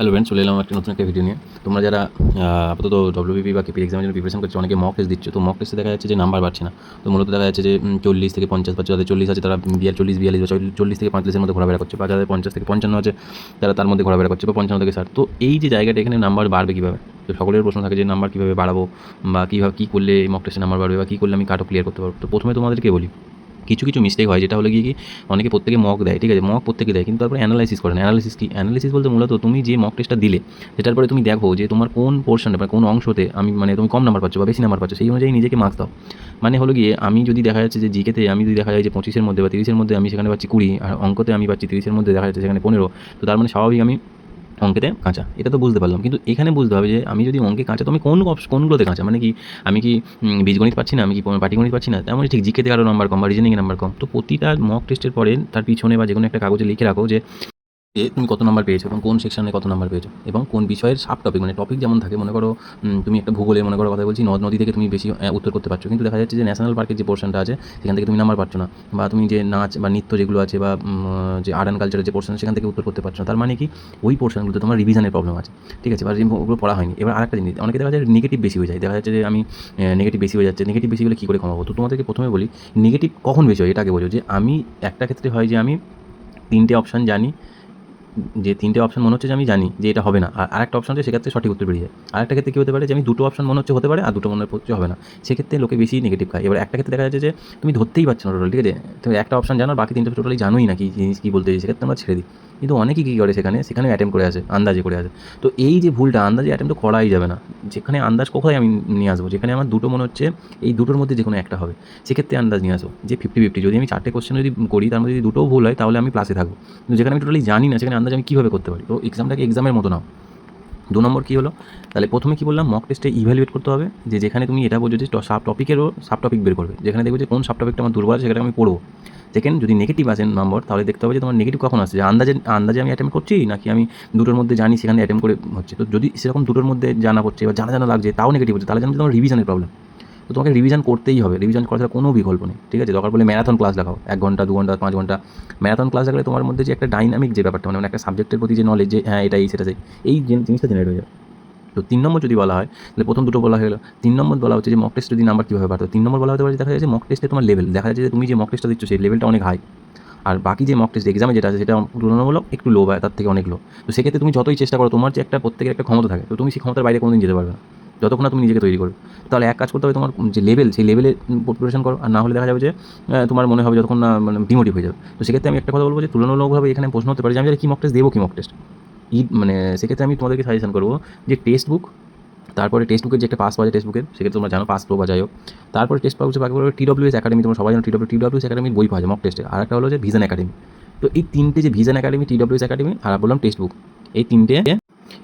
Hello friend চলে এলাম একটা নতুন একটা ভিডিও নিয়ে। তোমরা যারা আপাতত ডব্লিউবিপি বা কেপি এক্সামের জন্য প্রিপারেশন করছ, অনেকে মক টেস্ট দিচ্ছ। তো মক টেস্টে দেখা যাচ্ছে যে নাম্বার বাড়ছে না। তো মূলত দেখা যাচ্ছে যে চল্লিশ থেকে পঞ্চাশ বা যাদের চল্লিশ আছে তারা বিয়ার চল্লিশ বিয়াল্লিশ বা চল্লিশ- থেকে পঁয়তাল্লিশের মধ্যে ঘোরাফেরা করছে বা যাদের পঞ্চাশ থেকে পঞ্চান্ন আছে তারা তার মধ্যে ঘোরাফেরা করছে। বা পঞ্চান্ন থেকে ষাট। তো এই যে জায়গাটা এখানে নাম্বার বাড়বে কীভাবে? তো সকলের প্রশ্ন থাকে যে নাম্বার কীভাবে বাড়াবো বা কীভাবে, কী করলে মক টেস্টে নাম্বার বাড়বে বা কী করলে আমি কাট ক্লিয়ার করতে পারব? তো প্রথমে তোমাদেরকে বলি কিছু কিছু মিস্টেক হয়, যেটা হলো গিয়ে কি অনেকে প্রত্যেকে মক দেয়, ঠিক আছে? মক প্রত্যেকে দেয়, কিন্তু তারপরে অ্যানালাইসিস করেন অ্যানালাইসিস কি? অ্যানালাইসিস বলতে মূলত তুমি যে মক টেস্টটা দিলে, সেটার পরে তুমি দেখো যে তোমার কোন পোর্শনে মানে কোন অংশতে আমি মানে তুমি কম নাম্বার পাচ্ছ বা বেশি নাম্বার পাচ্ছ, সেই অনুযায়ী নিজেকে মার্কস দাও। মানে হলো গিয়ে আমি যদি দেখা যাচ্ছে যে জিকেতে আমি যদি দেখা যায় যে পঁচিশের মধ্যে বা তিরিশের মধ্যে আমি সেখানে পাচ্ছি কুড়ি, আর অঙ্কতে আমি পাচ্ছি তিরিশের মধ্যে দেখা যাচ্ছে সেখানে পনেরো, তো তার মানে স্বাভাবিক আমি অঙ্কেতে কাঁচা, এটা তো বুঝতে পারলাম। কিন্তু এখানে বুঝতে হবে যে আমি যদি অঙ্কে কাঁচা, তো আমি কোন কোনগুলোতে কাঁচা? মানে কি আমি কি বীজগণিত পাচ্ছি না? আমি কি পাটিগণিত পাচ্ছি না? তেমন ঠিক জিকেতে আরও নাম্বার কম বা রিজনিংয়ে নাম্বার কম। তো প্রতিটা মক টেস্টের পরে তার পিছনে বা যে কোনো একটা কাগজে লিখে রাখো যে এ তুমি কত নাম্বার পেয়েছ এবং কোন সেকশনে কত নাম্বার পেয়েছ এবং কোন বিষয়ের সাব টপিক মানে টপিক যেমন থাকে, মনে করো তুমি একটা ভূগোলে, মনে করো, কথা বলছি নদ নদী থেকে তুমি বেশি উত্তর করতে পারছ। কিন্তু দেখা যাচ্ছে যে ন্যাশনাল পার্কের যে পোর্শনটা আছে, সেখান থেকে তুমি নাম্বার পাচ্ছ না। বা তুমি যে নাচ বা নৃত্য যেগুলো আছে বা যে আর্ট অ্যান্ড কালচারের যে পোর্শন সেখান থেকে উত্তর করতে পারছ না। তার মানে কি, ওই পোর্শনগুলোতে তোমার রিভিশনের প্রবলেম আছে। ঠিক আছে বা ওগুলো পড়া হয়নি। এবার আরেকটা জিনিস, অনেকে দেখা যায় নেগেটিভ বেশি হয়ে যায়। দেখা যাচ্ছে যে আমি নেগেটিভ বেশি হয়ে যাচ্ছে। নেগেটিভ বেশি হলে কী করে কমাবো? তো তোমাদেরকে প্রথমে বলি নেগেটিভ কখন বেশি হয় এটাকে বোঝো যে আমি একটা ক্ষেত্রে হয় যে আমি তিনটে অপশান জানি যে তিনটে অপশন মনে হচ্ছে যে আমি জানি যে এটা হবে না। আর আরেকটা অপশন আছে সেক্ষেত্রে সঠিক উত্তর বেরিয়ে যায়। আরেকটা ক্ষেত্রে কী হতে পারে যে আমি দুটো অপশন মনে হচ্ছে হতে পারে আর দুটো মনে হচ্ছে হবে না। সেক্ষেত্রে লোকে বেশি নেগেটিভ খায়। এবার একটা ক্ষেত্রে দেখা যাচ্ছে যে তুমি ধরতেই পারছ না টোটাল ঠিক আছে? তুমি একটা অপশন জানো, বাকি তিনটে টোটালি জানোই না কি জিনিস, কী বলতে চাই সেক্ষেত্রে আমরা ছেড়ে দিই। কিন্তু অনেকেই কী করে সেখানে? সেখানে অ্যাটেম্প করে আসে, আন্দাজে করে আসে। তো এই যে ভুলটা, আন্দাজে অ্যাটেম্প তো করাই যাবে না। যেখানে আন্দাজ কোথায় আমি নিয়ে আসব, যেখানে আমার দুটো মনে হচ্ছে এই দুটোর মধ্যে যে কোনো একটা হবে। সেক্ষেত্রে আন্দাজ নিয়ে আসো, যে ফিফটি ফিফটি যদি আমি চারটে কোশ্চেন যদি করি, তার মধ্যে যদি দুটোও ভুল হয়, তাহলে আমি প্লাসে থাকব। কিন্তু যেখানে আমি টোটালি জানি না, সেখানে আন্দাজ আমি কীভাবে করতে পারি? তো এক্সামটাকে এক্সামের মতো নাও। দু নম্বর কী হলো? তাহলে প্রথমে কী বললাম? মক টেস্টে ইভ্যালুয়েট করতে হবে, যে যেখানে তুমি এটা বোঝো যে সাব টপিকেরও সাব টপিক বের করবে। যেখানে দেখবে যে কোন সাব টপিকটা আমার দুর্বল আছে সেটা আমি পড়ব। সেকেন্ড যদি নেগেটিভ আসে নম্বর তাহলে দেখতে হবে যে তোমার নেগেটিভ কখন আসছে। আন্দাজে আন্দাজে আমি অ্যাটেম্প করছি নাকি আমি দুটোর মধ্যে জানি সেখানে অ্যাটেম্প করে হচ্ছে? তো যদি সেরকম দুটোর মধ্যে জানা পড়ছে বা জানা জানা লাগছে, তাও নেগেটিভ হচ্ছে, তাহলে জানো তোমার রিভিশনের প্রবলেম তো তোমাকে রিভিশন করতেই হবে। রিভিশন করা ছাড়া কোনো বিকল্প নেই, ঠিক আছে? দরকার বলে ম্যারাথন ক্লাস লাগাও এক ঘণ্টা, দু ঘণ্টা, পাঁচ ঘণ্টা। ম্যারাথন ক্লাস লাগালে তোমার মধ্যে যে একটা ডাইনামিক যে ব্যাপারটা মানে একটা সাবজেক্টের প্রতি যে নলেজ যে হ্যাঁ এটাই, সেটা সেই। এই জিন- জিনিসটা জেনারেট হয়ে যাবে। তো তিন নম্বর যদি বলা হয়, তাহলে প্রথম দুটো বলা হয়ে গেলো। তিন নম্বর বলা হচ্ছে যে মক টেস্ট যদি নাম্বার কীভাবে বাড়তো? তিন নম্বর বলা হতে পারে দেখা যাচ্ছে মক টেস্টে তোমার লেভেল দেখা যাচ্ছে যে তুমি যে মক টেস্টটা দিচ্ছ, সেই লেভেলটা অনেক হাই আর বাকি যে মক টেস্ট এক্সামে যেটা আছে, সেটা তুলনামূলক একটু লো তার থেকে অনেক লো তো সেক্ষেত্রে তুমি যতই চেষ্টা করো, তোমার যে একটা প্রত্যেকের একটা ক্ষমতা থাকে, তো তুমি সেই ক্ষমতার বাইরে কোনোদিন যেতে পারবে না। যতক্ষণ না তুমি নিজেকে তৈরি করো তাহলে এক কাজ করতে হবে তোমার যে লেভেল সেই লেভেলে প্রিপারেশন করো। আর না হলে দেখা যাবে যে তোমার মনে হবে যতক্ষণ না মানে ডিমোটিভ হয়ে যাবে। তো সেক্ষেত্রে আমি একটা কথা বলব যে, তুলনামূলকভাবে এখানে প্রশ্ন হতে পারে যে, আমি কি মক টেস্ট দেবো, কি মক টেস্ট ই মানে সেক্ষেত্রে আমি তোমাদেরকে সাজেশন করব যে টেক্সট বুক তারপরে টেক্সট বুকের যে একটা পাস পাওয়া যায় টেক্সট বুকের সেক্ষেত্রে তোমরা জানো পাস প্রো বা যাই হোক। তারপরে টেস্ট পাওয়া যাচ্ছে বাকি টি ডব্লিউএস একাডেমি তোমরা সবাই জানো টি ডব্লিউ টি ডব্লিউএস একাডেমির বই পাওয়া যায় মক টেস্টে আর একটা হলো যে ভিজন একাডেমি তো এই তিনটে যে vision academy T WS academy আর বললাম টেক্সট বুক এই তিনটে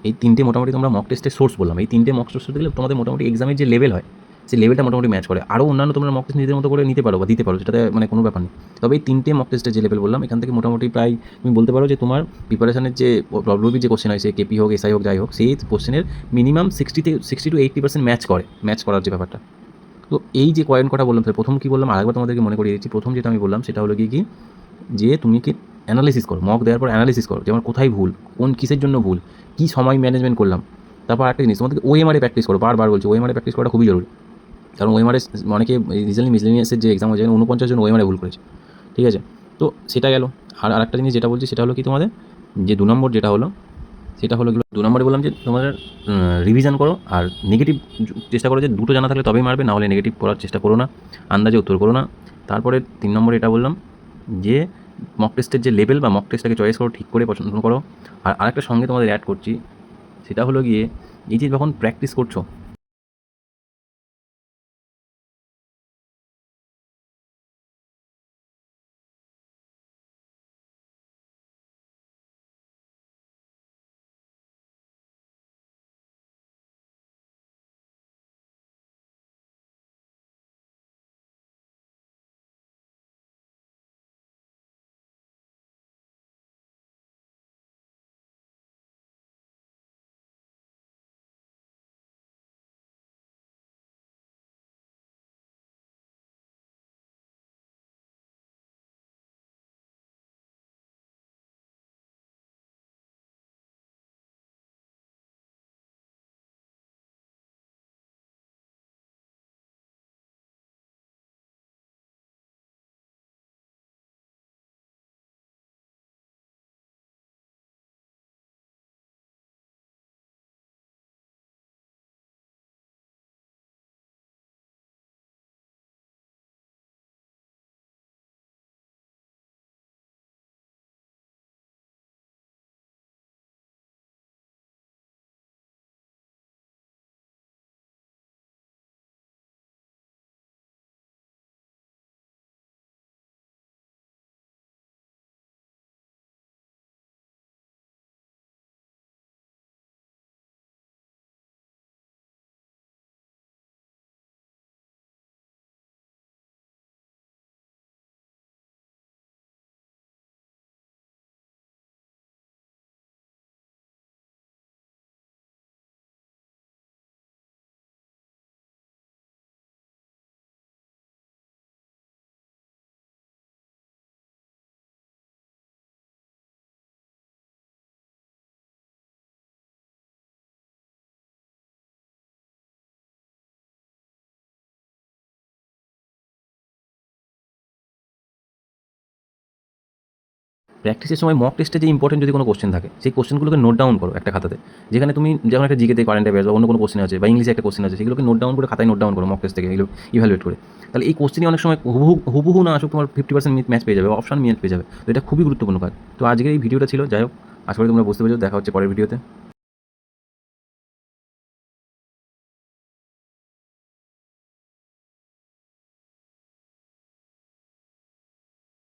এই তিনটে মোটামুটি তোমরা মক টেস্টের সোর্স বললাম। এই তিনটে মক সোর্স দিলে তোমাদের মোটামুটি এক্সামের যে লেভেল হয় সেই লেভেলটা মোটামুটি ম্যাচ করে। আরও অন্যান্য তোমরা মক টেস্ট নিজেদের মতো করে নিতে পারো বা দিতে পারো, সেটাতে মানে কোনো ব্যাপার নেই। তবে এই তিনটে মক টেস্টের যে লেভেল বললাম, এখান থেকে মোটামুটি প্রায় তুমি বলতে পারো যে তোমার প্রিপারেশনের যে ডব্লিউবি যে কোশ্চেন হয়, সে কেপি হোক এসআই হোক, যাই হোক, সেই কোশ্চেনের মিনিমাম সিক্সটি থেকে sixty to eighty percent match করে ম্যাচ করার যে ব্যাপারটা। তো এই যে কয়েন কটা বললাম, তাহলে প্রথম কী বললাম, আরেকবার তোমাদেরকে মনে করিয়ে দিচ্ছি, প্রথম যেটা আমি বললাম, সেটা হলো কি কি, যে তুমি কি অ্যানালিসিস করো মক দেওয়ার পর অ্যানালিসিস করো, যে আমার কোথায় ভুল, কোন কিসের জন্য ভুল, কী সময় ম্যানেজমেন্ট করলাম। তারপর একটা জিনিস, তোমাদেরকে ওএমআরে প্র্যাকটিস করো, বারবার বলছি ওএমআরে প্র্যাকটিস করাটা খুবই জরুরি। কারণ ওএমআরে অনেকে রিজেন্টলি মিসলেনিয়াসের যে এক্সাম হয়েছে উনপঞ্চাশ জন ওএমআরে ভুল করেছে, ঠিক আছে? তো সেটা গেল। আর আরেকটা জিনিস যেটা বলছি, সেটা হলো কি তোমাদের? যে দু নম্বর যেটা হলো, সেটা হলো দু নম্বরে বললাম যে তোমাদের রিভিশন করো, আর নেগেটিভ চেষ্টা করো যে দুটো জানা থাকলে তবেই মারবে না হলে নেগেটিভ করার চেষ্টা করো না, আন্দাজে উত্তর করো না। তারপরে তিন নম্বরে এটা বললাম যে মক টেস্টের যে লেভেল বা মক টেস্টটাকে চয়েস করো, ঠিক করে পছন্দ করো। আর আরেকটা সঙ্গে তোমাদের অ্যাড করছি, সেটা হলো গিয়ে, এই যে যখন প্র্যাকটিস করছ প্র্যাকটিসের সময় মক টেস্টে যে ইম্পর্টেন্ট যদি কোনো কোশ্চেন থাকে, সেই কোশ্চেনগুলোকে নোট ডাউন করো একটা খাতাতে। যেখানে তুমি যেমন একটা জিকেতে কারেন্ট অ্যাফেয়ার্স বা অন্য কোনো কোশ্চেন আছে, বা ইংলিশে একটা কোশ্চেন আছে, সেগুলোকে নোট ডাউন করে খাতায় নোট ডাউন করো মক টেস্ট থেকে, এগুলো ইভ্যালুয়েট করে। তাহলে এই কোশ্চেনই অনেক সময় হুবহু হুবহু না আসুক তোমার ফিফটি পার্সেন্ট ম্যাচ পেয়ে যাবে অপশন ম্যাচ পেয়ে যাবে। তো এটা খুবই গুরুত্বপূর্ণ কাজ। তো আজকের এই ভিডিওটা ছিল, যাই হোক, আশা করি তোমরা বুঝতে পেরেছ। দেখা হচ্ছে পরের ভিডিওতে।